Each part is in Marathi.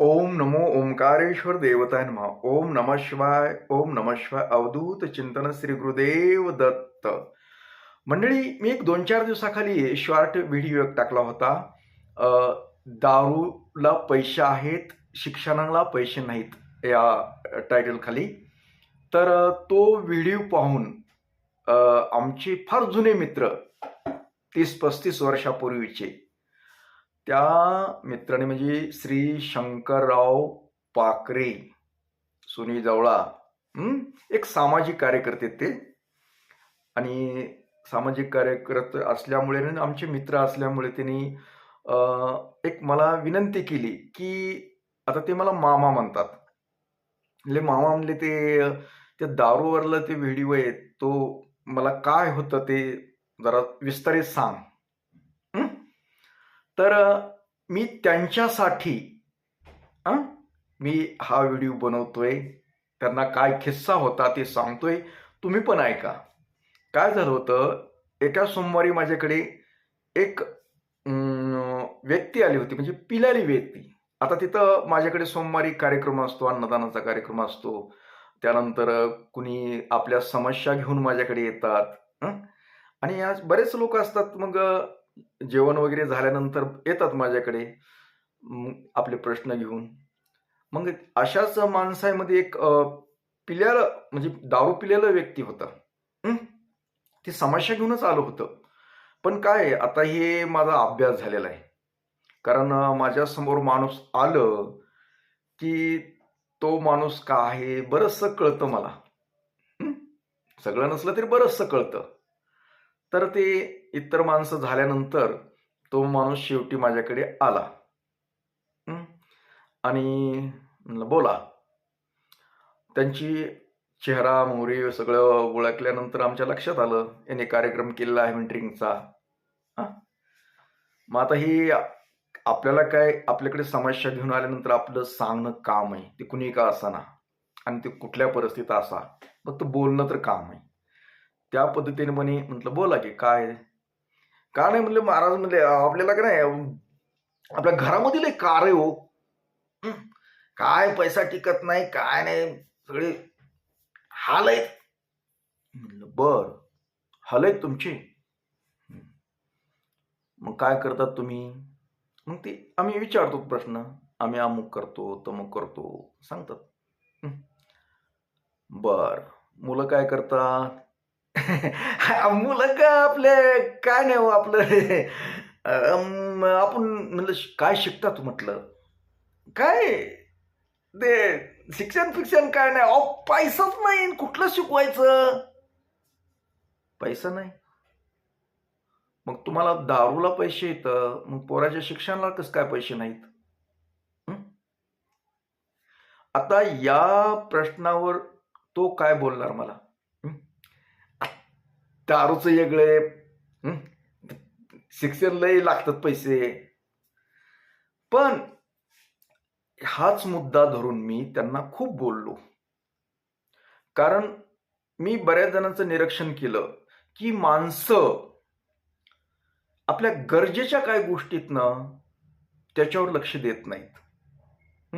ओम नमो ओंकारेश्वर देवताय नमः। ओम नमः शिवाय ओम नमः शिवाय अवधूत चिंतन श्री गुरुदेव दत्त। मंडळी मी एक दोन चार दिवसाखाली शॉर्ट व्हिडिओ एक टाकला होता. दारूला पैसे आहेत शिक्षणाला पैसे नाहीत या टायटलखाली तर तो व्हिडिओ पाहून आमचे फार जुने मित्र तीस पस्तीस वर्षापूर्वीचे त्या मित्राने म्हणजे श्री शंकरराव पाकरे सुनी जवळा एक सामाजिक कार्यकर्ते ते. आणि सामाजिक कार्यकर्ते असल्यामुळे आमचे मित्र असल्यामुळे त्यांनी एक मला विनंती केली की आता ते मला मामा म्हणतात. म्हणजे मामा म्हणले ते त्या दारूवरलं ते व्हिडिओ आहे तो मला काय होतं ते जरा विस्तारित सांग. तर मी त्यांच्यासाठी मी हा व्हिडिओ बनवतोय. त्यांना काय किस्सा होता ते सांगतोय. तुम्ही पण ऐका. काय झालं होतं एका सोमवारी माझ्याकडे एक व्यक्ती आली होती म्हणजे पिलारी व्यक्ती. आता तिथं माझ्याकडे सोमवारी कार्यक्रम असतो अन्नदानाचा कार्यक्रम असतो. त्यानंतर कुणी आपल्या समस्या घेऊन माझ्याकडे येतात आणि आज बरेच लोक असतात. मग जेवण वगैरे झाल्यानंतर येतात माझ्याकडे आपले प्रश्न घेऊन. मग अशाच माणसामध्ये एक पिल्याला म्हणजे दारू पिलेला व्यक्ती होता. ते ती समस्या घेऊनच आलं होतं. पण काय आता हे माझा अभ्यास झालेला आहे. कारण माझ्यासमोर माणूस आलं की तो माणूस का आहे बरंचसं कळतं मला. सगळं नसलं तरी बरंचसं कळतं. तर ते इतर माणसं झाल्यानंतर तो माणूस शेवटी माझ्याकडे आला. आणि बोला. त्यांची चेहरा मोहरी सगळं ओळखल्यानंतर आमच्या लक्षात आलं. याने कार्यक्रम केलेला आहे ड्रिंकचा मग आता ही आपल्याला काय आपल्याकडे समस्या घेऊन आल्यानंतर आपलं सांगणं काम आहे. ते कुणी का असाना. आणि ते कुठल्या परिस्थितीत असा. फक्त बोलणं तर काम आहे. त्या पद्धतीने म्हणे म्हटलं बोला की काय का नाही म्हणले महाराज म्हणले आपल्याला काय नाही आपल्या घरामधील एक कार आहे हो. काय पैसा टिकत नाही काय नाही सगळे हाल आहेत. म्हणलं बर हाल आहेत तुमचे. मग काय करतात तुम्ही? मग ते आम्ही विचारतो प्रश्न. आम्ही अमुक करतो तमुक करतो सांगतात. बर. मुलं काय करतात? मुलं का आपले? काय नाही हो आपलं. आपण म्हणलं काय शिकतात? म्हटलं. काय? ते शिक्षण फिक्षण काय नाही. अहो पैसाच नाही. कुठलं शिकवायचं? पैसा नाही. मग तुम्हाला दारूला पैसे येतं. मग पोराच्या शिक्षणाला कसं काय पैसे नाहीत? आता या प्रश्नावर तो काय बोलणार मला? दारूचं वेगळे शिक्षण लय लागतात पैसे. पण हाच मुद्दा धरून मी त्यांना खूप बोललो. कारण मी बऱ्याच जणांचं निरीक्षण केलं की माणसं आपल्या गरजेच्या काय गोष्टीतनं त्याच्यावर लक्ष देत नाहीत.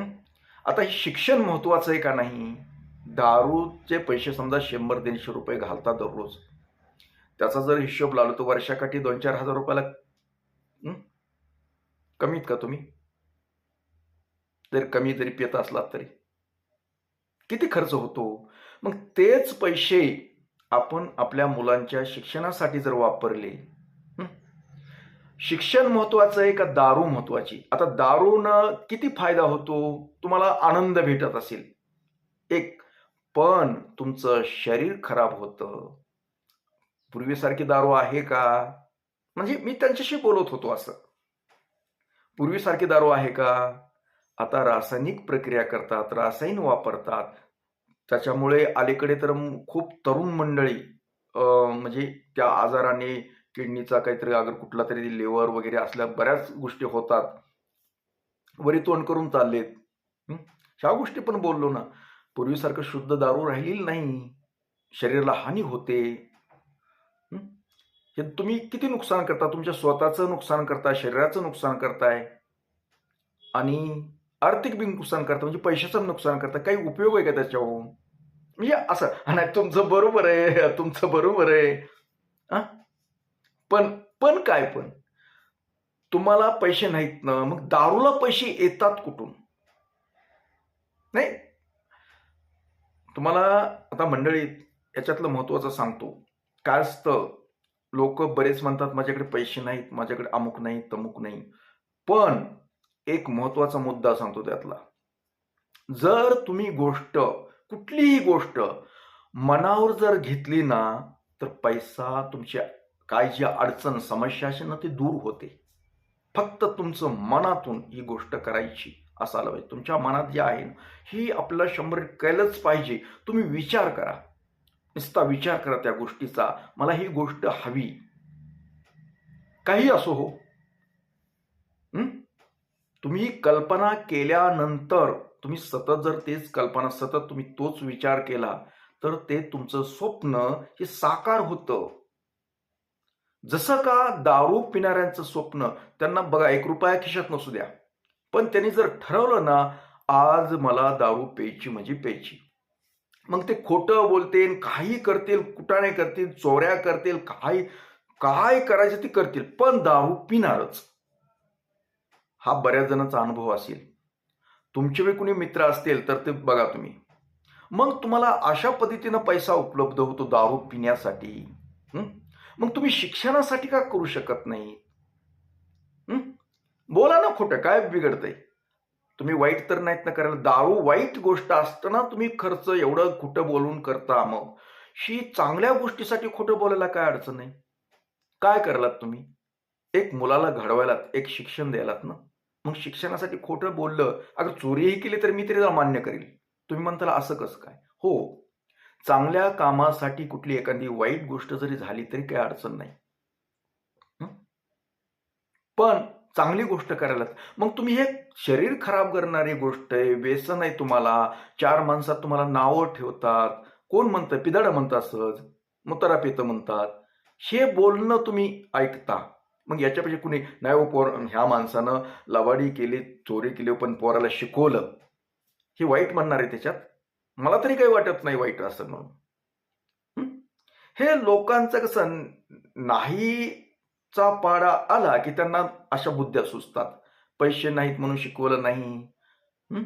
आता हे शिक्षण महत्वाचं आहे का नाही? दारूचे पैसे समजा शंभर दीडशे रुपये घालतात दररोज. त्याचा जर हिशोब लावला तर वर्षाकाठी दोन चार हजार रुपयाला कमीत का तुम्ही? जर कमी जरी पेत असलात तरी. किती खर्च होतो? मग तेच पैसे आपण आपल्या मुलांच्या शिक्षणासाठी जर वापरले शिक्षण महत्वाचं आहे का दारू महत्वाची आता दारूनं किती फायदा होतो? तुम्हाला आनंद भेटत असेल. एक पण तुमचं शरीर खराब होतं. पूर्वीसारखी दारू आहे का? म्हणजे मी त्यांच्याशी बोलत होतो असं. पूर्वीसारखी दारू आहे का? आता रासायनिक प्रक्रिया करतात रासायन वापरतात. त्याच्यामुळे अलीकडे तर खूप तरुण मंडळी म्हणजे त्या आजाराने किडनीचा काहीतरी अगर कुठला तरी लिव्हर वगैरे असल्या बऱ्याच गोष्टी होतात. वरी तोंड करून चाललेत. ह्या गोष्टी पण बोललो ना. पूर्वीसारखं शुद्ध दारू राहिलेली नाही. शरीराला हानी होते. हे तुम्ही किती नुकसान करता? तुमच्या स्वतःचं नुकसान करता शरीराचं नुकसान करताय. आणि आर्थिक बी नुकसान करता म्हणजे पैशाचं नुकसान करता काही उपयोग आहे का त्याच्याहून म्हणजे असं नाही तुमचं बरोबर आहे तुमचं बरोबर आहे. हा? पण पण काय पण? तुम्हाला पैसे नाहीत ना मग दारूला पैसे येतात कुठून? नाही? तुम्हाला आता मंडळीत याच्यातलं महत्वाचं सांगतो. काय असतं? लोक बरेच म्हणतात माझ्याकडे पैसे नाहीत माझ्याकडे अमुक नाही तमुक नाही. पण एक महत्त्वाचा मुद्दा सांगतो त्यातला. जर तुम्ही गोष्ट कुठलीही गोष्ट मनावर जर घेतली ना तर पैसा तुमच्या काय जी अडचण समस्या असेल ना ती दूर होते. फक्त तुमचं मनातून ही गोष्ट करायची असायला पाहिजे तुमच्या मनात जे आहे ही आपल्याला शंभर केलंच पाहिजे. तुम्ही विचार करा. नुसता विचार करा त्या गोष्टीचा. मला ही गोष्ट हवी. काही असो हो. तुम्ही कल्पना केल्यानंतर तुम्ही सतत जर तेच कल्पना सतत तुम्ही तोच विचार केला तर ते तुमचं स्वप्न हे साकार होतं. जसं का दारू पिणाऱ्यांचं स्वप्न त्यांना बघा एक रुपया खिशात नसू द्या. पण त्यांनी जर ठरवलं ना आज मला दारू प्यायची म्हणजे प्यायची. मग ते खोटं बोलतील काही करतील कुटाणे करतील चोऱ्या करतील काय काय करायचं ते करतील पण दारू पिणारच. हा बऱ्याच जणांचा अनुभव असेल. तुमचे बी कुणी मित्र असतील तर ते बघा तुम्ही. मग तुम्हाला अशा पद्धतीनं पैसा उपलब्ध होतो दारू पिण्यासाठी? मग तुम्ही शिक्षणासाठी का करू शकत नाही? बोला ना खोटं काय बिघडतंय? तुम्ही वाईट तर नाहीत ना करायला. दारू वाईट गोष्ट असताना तुम्ही खर्च एवढं खोटं बोलून करता मग. शी चांगल्या गोष्टीसाठी खोटं बोलायला काय अडचण नाही. काय करलात तुम्ही? एक मुलाला घडवायलात एक शिक्षण द्यायलात ना. मग शिक्षणासाठी खोटं बोललं अगर चोरीही केली तर मी तरी मान्य करेल तुम्ही म्हणताला असं कसं काय? हो. चांगल्या कामासाठी कुठली एखादी वाईट गोष्ट जरी झाली तरी काही अडचण नाही. पण चांगली गोष्ट करायला मग तुम्ही हे शरीर खराब करणारी गोष्ट आहे व्यसन आहे तुम्हाला चार माणसात तुम्हाला नावं ठेवतात. कोण म्हणतं? पिदाड म्हणतात सहज. मुतारा पित म्हणतात. हे बोलणं तुम्ही ऐकता. मग याच्यापेक्षा कुणी नाही हो पोर ह्या माणसानं लवाडी केली चोरी केली पण पोराला शिकवलं. हे वाईट म्हणणार आहे त्याच्यात? मला तरी काही वाटत नाही वाईट असं म्हणून. हे लोकांचं कसं नाही चा पाडा आला की त्यांना अशा बुद्ध्या सुचतात. पैसे नाहीत म्हणून शिकवलं नाही. हं?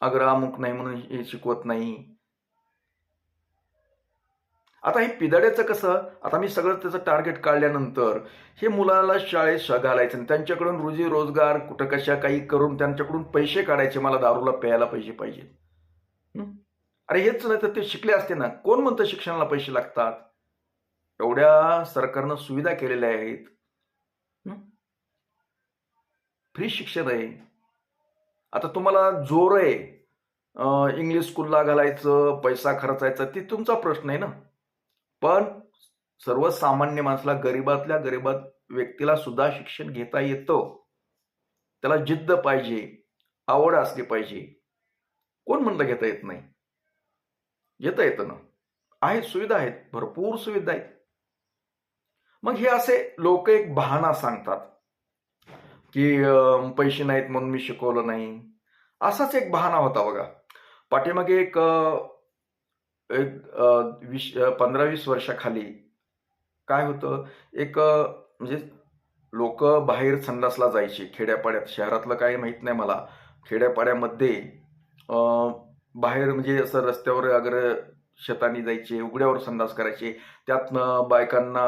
अगर अमुक नाही म्हणून हे शिकवत नाही. आता हे पिदाड्याचं कसं? आता मी सगळं त्याचं टार्गेट काढल्यानंतर हे मुलाला शाळेत श- घालायचं आणि त्यांच्याकडून रोजी रोजगार कुठं कशा काही करून त्यांच्याकडून पैसे काढायचे मला दारूला प्यायला पैसे पाहिजे अरे हेच नाही तर ते शिकले असते ना. कोण म्हणतं शिक्षणाला पैसे लागतात? एवढ्या सरकारनं सुविधा केलेल्या आहेत. फ्री शिक्षण आहे. आता तुम्हाला जोर आहे. इंग्लिश स्कूलला घालायचं पैसा खर्चायचा ते तुमचा प्रश्न आहे ना. पण सर्वसामान्य माणसाला गरीबातल्या गरीबात व्यक्तीला सुद्धा शिक्षण घेता येतं. त्याला जिद्द पाहिजे. आवड असली पाहिजे. कोण म्हणलं घेता येत नाही? घेता येतं ना. आहेत सुविधा आहेत. भरपूर सुविधा आहेत. मग हे असे लोक एक बहाणा सांगतात की पैसे नाहीत म्हणून मी शिकवलं नाही. असाच एक बहाणा होता बघा. पाठीमागे एक एक वीस पंधरा वीस वर्षाखाली काय होतं? एक म्हणजे लोक बाहेर संडासला जायचे खेड्यापाड्यात. शहरातलं काही माहीत नाही मला. खेड्यापाड्यामध्ये बाहेर म्हणजे असं रस्त्यावर अगर शेतानी जायचे उघड्यावर संडास करायचे त्यातनं बायकांना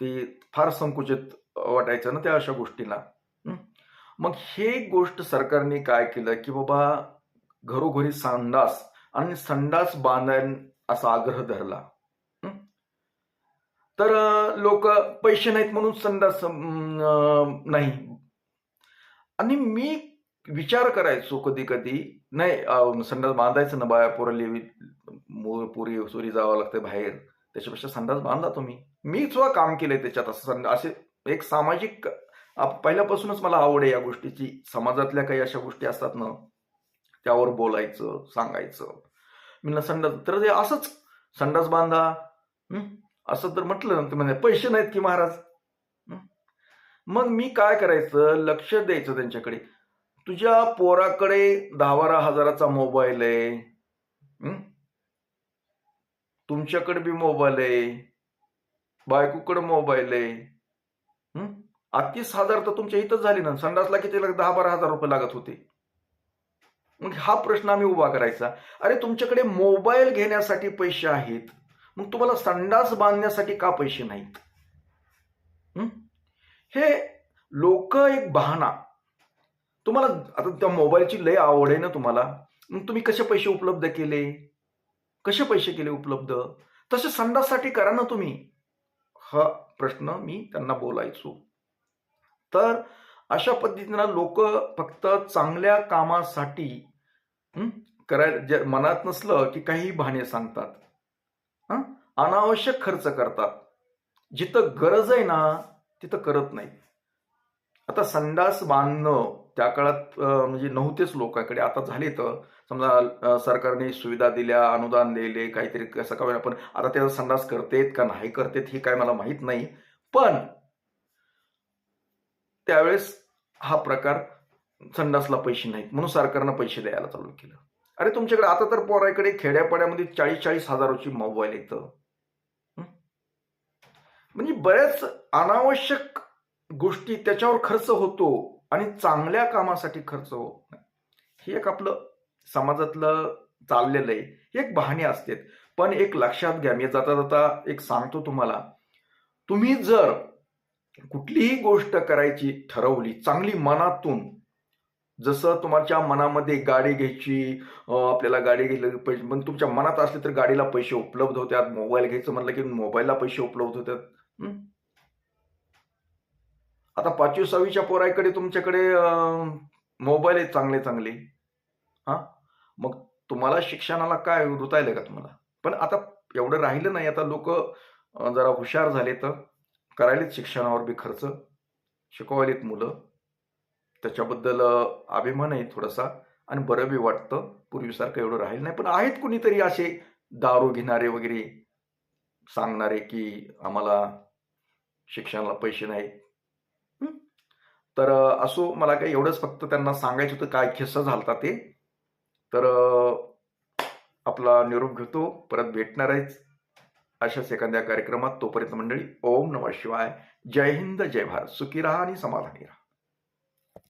ते फार संकुचित वाटायचं ना त्या अशा गोष्टीला. मग हे गोष्ट सरकारने काय केलं की बाबा घरोघरी संडास आणि संडास बांधायन असा आग्रह धरला. तर लोक पैसे नाहीत म्हणून संडास नाही. आणि मी विचार करायचो कधी कधी नाही संडास बांधायचं ना बाया पोरली पुरी सुरी जावं लागतं बाहेर. त्याच्यापेक्षा संडास बांधा तुम्ही. मी सुद्धा काम केलंय त्याच्यात असं असे एक सामाजिक पहिल्यापासूनच मला आवड आहे या गोष्टीची. समाजातल्या काही अशा गोष्टी असतात ना त्यावर बोलायचं सांगायचं. मी ना संडास तर ते असंच संडास बांधा असं तर म्हटलं ना ते म्हणजे पैसे नाहीत की महाराज? मग मी काय करायचं? लक्ष द्यायचं त्यांच्याकडे. तुझ्या पोराकडे दहा बारा हजाराचा मोबाईल आहे. तुमच्याकडे बी मोबाईल आहे. बायकोकडं मोबाईल आहे. हं? हजार तर तुमच्या इथंच झाली ना. संडासला किती लाग दहा बारा हजार रुपये लागत होते. मग हा प्रश्न आम्ही उभा करायचा. अरे तुमच्याकडे मोबाईल घेण्यासाठी पैसे आहेत. मग तुम्हाला संडास बांधण्यासाठी का पैसे नाहीत? हे लोक एक बहाणा. तुम्हाला आता त्या मोबाईलची लय आवड आहे ना तुम्हाला? मग तुम्ही कसे पैसे उपलब्ध केले? कसे पैसे केले उपलब्ध? तसे संडाससाठी करा ना तुम्ही. हा प्रश्न मी त्यांना बोलायचो. तर अशा पद्धतीनं लोक फक्त चांगल्या कामासाठी कराय जे मनात नसलं की काही भाणे सांगतात. हं? अनावश्यक खर्च करतात. जिथं गरज आहे ना तिथं करत नाही आता संडास बांधणं त्या काळात म्हणजे नव्हतेच लोकांकडे आता झाले तर समजा सरकारने सुविधा दिल्या अनुदान दिले काहीतरी कसं का आपण आता त्याचा संडास करतेत का नाही करतेत हे काय मला माहीत नाही. पण त्यावेळेस हा प्रकार संडासला पैसे नाहीत म्हणून सरकारनं पैसे द्यायला चालू केलं. अरे तुमच्याकडे आता तर पोराकडे खेड्यापाड्यामध्ये चाळीस चाळीस हजाराची मोबाईल येतं. म्हणजे बऱ्याच अनावश्यक गोष्टी त्याच्यावर खर्च होतो. आणि चांगल्या कामासाठी खर्च होत नाही. हे एक आपलं समाजातलं चाललेलं आहे. हे एक बहाणे असतात पण एक लक्षात घ्या. मी जाता जाता एक सांगतो तुम्हाला. तुम्ही जर कुठलीही गोष्ट करायची ठरवली चांगली मनातून जसं तुमच्या मनामध्ये गाडी घ्यायची आपल्याला गाडी घ्यायला पैसे पण तुमच्या मनात असले तर गाडीला पैसे उपलब्ध होतात. मोबाईल घ्यायचं म्हटलं की मोबाईलला पैसे उपलब्ध होतात. आता पाचवी सहावीच्या पोराईकडे तुमच्याकडे मोबाईल आहेत चांगले चांगले. हां? मग तुम्हाला शिक्षणाला काय रुतायलं का तुम्हाला? पण आता एवढं राहिलं नाही आता लोक जरा हुशार झाले तर करायलेत शिक्षणावर बी खर्च. शिकवायलेत मुलं. त्याच्याबद्दल अभिमान आहे थोडासा आणि बरं बी वाटतं. पूर्वीसारखं एवढं राहिलं नाही. पण आहेत कुणीतरी असे दारू घेणारे वगैरे सांगणारे की आम्हाला शिक्षणाला पैसे नाहीत. तर असो मला काही एवढंच फक्त त्यांना सांगायचं होतं काय किस्सा झालता ते. तर आपला निरोप घेतो. परत भेटणार आहेच अशाच एखाद्या कार्यक्रमात. तोपर्यंत मंडळी ओम नमः शिवाय. जय हिंद जय भारत. सुखी राहा आणि समाधानी राहा.